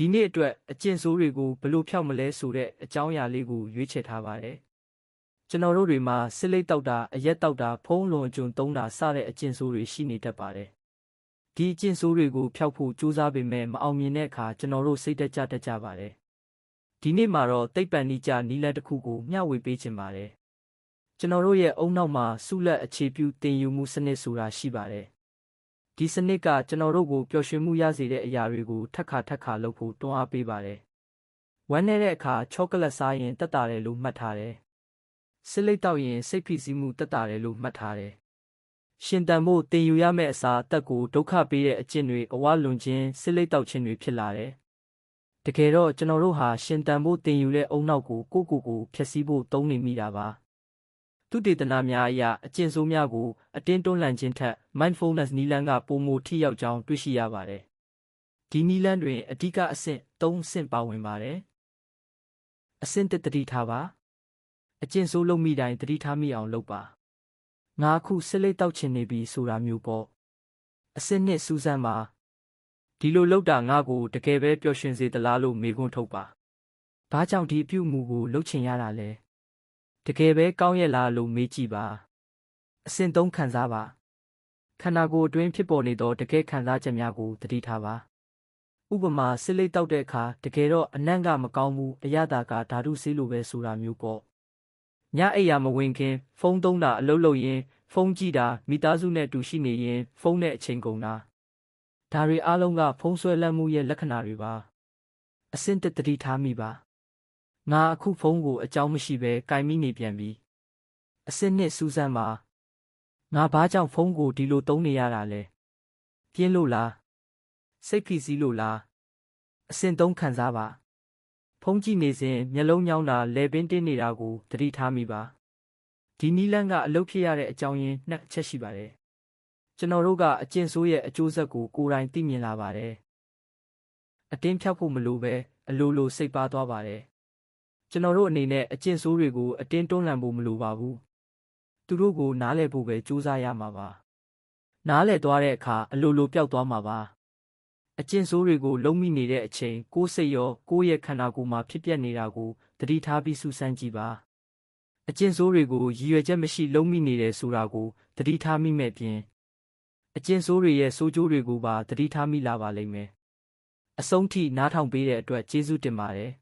ဒီနေ့အတွက်အကျင့်ဆိုးတွေကိုဘယ်လို့ဖြောက်မလဲဆိုတဲ့အကြောင်းအရာလေးကိုရွေးချယ်ထားပါတယ်ကျွန်တော်တို့တွေမှာစစ်လိတ်တောက်တာအရက်တောက်တာဖုံးလွန်အကျုံသုံးတာစတဲ့အကျင့်ဆိုးတွေရှိနေတတ်ပါတယ်ဒီအကျင့်ဆိုးတွေကိုဖျောက်ဖို့ကြိုးစားပေမဲ့မအောင်မြင်တဲ့အခါကျွန်တော်တို့စိတ်တက်ကြတတ်ကြပါတယ်ဒီနေ့မှာတော့တိတ်ပန်နီကြနီလန်တစ်ခုကိုမျှဝေပေးခြင်းပါတယ်ကျွန်တော်တို့ရဲ့အုံနောက်မှာဆုလက်အခြေပြုတင်ယူမှုစနစ်ဆိုတာရှိပါတယ် ဒီစနစ်ကကျွန်တော်တို့ကိုပျော်ရွှင်မှုရစေတဲ့အရာတွေကိုထက်ခါထက်ခါလုပ်ဖို့တွန်းအားပေးပါတယ်ဝမ်းနေတဲ့အခါချောကလက်စားရင်တက်တာတယ်လို့မှတ်ထားတယ်စစ်လိတ်တောက်ရင်စိတ်ဖိစီးမှုတက်တာတယ်လို့မှတ်ထားတယ်ရှင်တန်ဖို့တင်ယူရမယ့်အစာအသက်ကိုဒုက္ခပေးတဲ့အကျင့်တွေအဝလွန်ခြင်းစစ်လိတ်တောက်ခြင်းတွေဖြစ်လာတယ်တကယ်တော့ကျွန်တော်တို့ဟာရှင်တန်ဖို့တင်ယူတဲ့အုံနောက်ကိုကိုယ့်ကိုယ်ကိုဖျက်ဆီးဖို့တုံးနေမိတာပါ သူတေသနာများအရာအကျင့်ဆိုးများကိုအတင်းတွန်းလှန်ခြင်းထက် mindfulness နီလန်းကပုံမထိရောက်ကြောင်းတွေ့ရှိရပါတယ်ဒီနီလန်းတွင်အဓိကအဆင့်၃အဆင့်ပါဝင်ပါတယ်အဆင့်တစ်တတိထားပါအကျင့်ဆိုးလုပ်မိတိုင်းတတိထားမိအောင်လုပ်ပါငါအခုစစ်လိတ်တောက်ချင်နေပြီဆိုတာမျိုးပေါ့အဆင့်နှစ်စူးစမ်းပါဒီလိုလုပ်တာငါကိုတကယ်ပဲပျော်ရွှင်စေသလားလို့မေးခွန်းထုတ်ပါဘာကြောင့်ဒီအပြုအမူကိုလုပ်ချင်ရတာလဲ တကယ်ပဲကောင်းရဲ့လားလို့မေးကြည့်ပါအဆင့်သုံးခံစားပါခန္ဓာကိုယ်အတွင်းဖြစ်ပေါ်နေသောတကယ်ခံစားချက်များကိုသတိထားပါဥပမာစစ်လိတ်တောက်တဲ့အခါတကယ်တော့အနံ့ကမကောင်းဘူးအရသာကဓာတုဆေးလိုပဲဆိုတာမျိုးပေါ့ညအိပ်ရာမဝင်ခင် ဖုန်းသုံးတာအလုပ်လုပ်ရင် ဖုန်းကြည့်တာမိသားစုနဲ့အတူရှိနေရင်ဖုန်းနဲ့အချိန်ကုန်တာဒါတွေအားလုံးကဖုန်းဆွဲလန့်မှုရဲ့လက္ခဏာတွေပါအဆင့်တစ်တတိထားမိပါ ငါအခုဖုန်းကိုအကြောင်းမရှိဘဲကင်မိနေပြန်ပြီအဆင့်နှစ်စူးစမ်းပါငါဘာကြောင့်ဖုန်းကိုဒီလိုသုံးနေရတာလဲပြင်းလို့လားစိတ်ဖိစီးလို့လားအဆင့်သုံးခံစားပါဖုန်းကြည့်နေစဉ်မျက်လုံးညောင်းတာလဲပင်တင်းနေတာကိုသတိထားမိပါဒီနီလန်းကအလုပ်ဖြစ်ရတဲ့အကြောင်းရင်းနှစ်ချက်ရှိပါတယ်ကျွန်တော်တို့ကအကျင့်ဆိုးရဲ့အကျိုးဆက်ကိုကိုယ်တိုင်သိမြင်လာပါတယ်အတင်းဖြောက်ဖို့မလိုပဲအလိုလိုစိတ်ပါသွားပါတယ် ကျွန်တော်တို့အနေနဲ့အကျင့်ဆိုးတွေကိုအတင်းတွန်းလှန်ဖို့မလိုပါဘူးသူတို့ကိုနားလည်ဖို့ပဲကြိုးစားရမှာပါနားလည်သွားတဲ့အခါအလိုလိုပျောက်သွားမှာပါအကျင့်ဆိုးတွေကိုလုံးမိနေတဲ့အချိန်ကိုယ်စိတ်ရောကိုယ့်ရဲ့ခန္ဓာကိုယ်မှာဖြစ်ပျက်နေတာကိုသတိထားပြီးစူးစမ်းကြည့်ပါအကျင့်ဆိုးတွေကိုရည်ရွယ်ချက်မရှိလုံးမိနေတယ်ဆိုတာကိုသတိထားမိမဲ့ပြင်အကျင့်ဆိုးတွေရဲ့ဆိုးကျိုးတွေကိုပါသတိထားမိလာပါလိမ့်မယ်အဆုံးထိနားထောင်ပေးတဲ့အတွက်ကျေးဇူးတင်ပါတယ်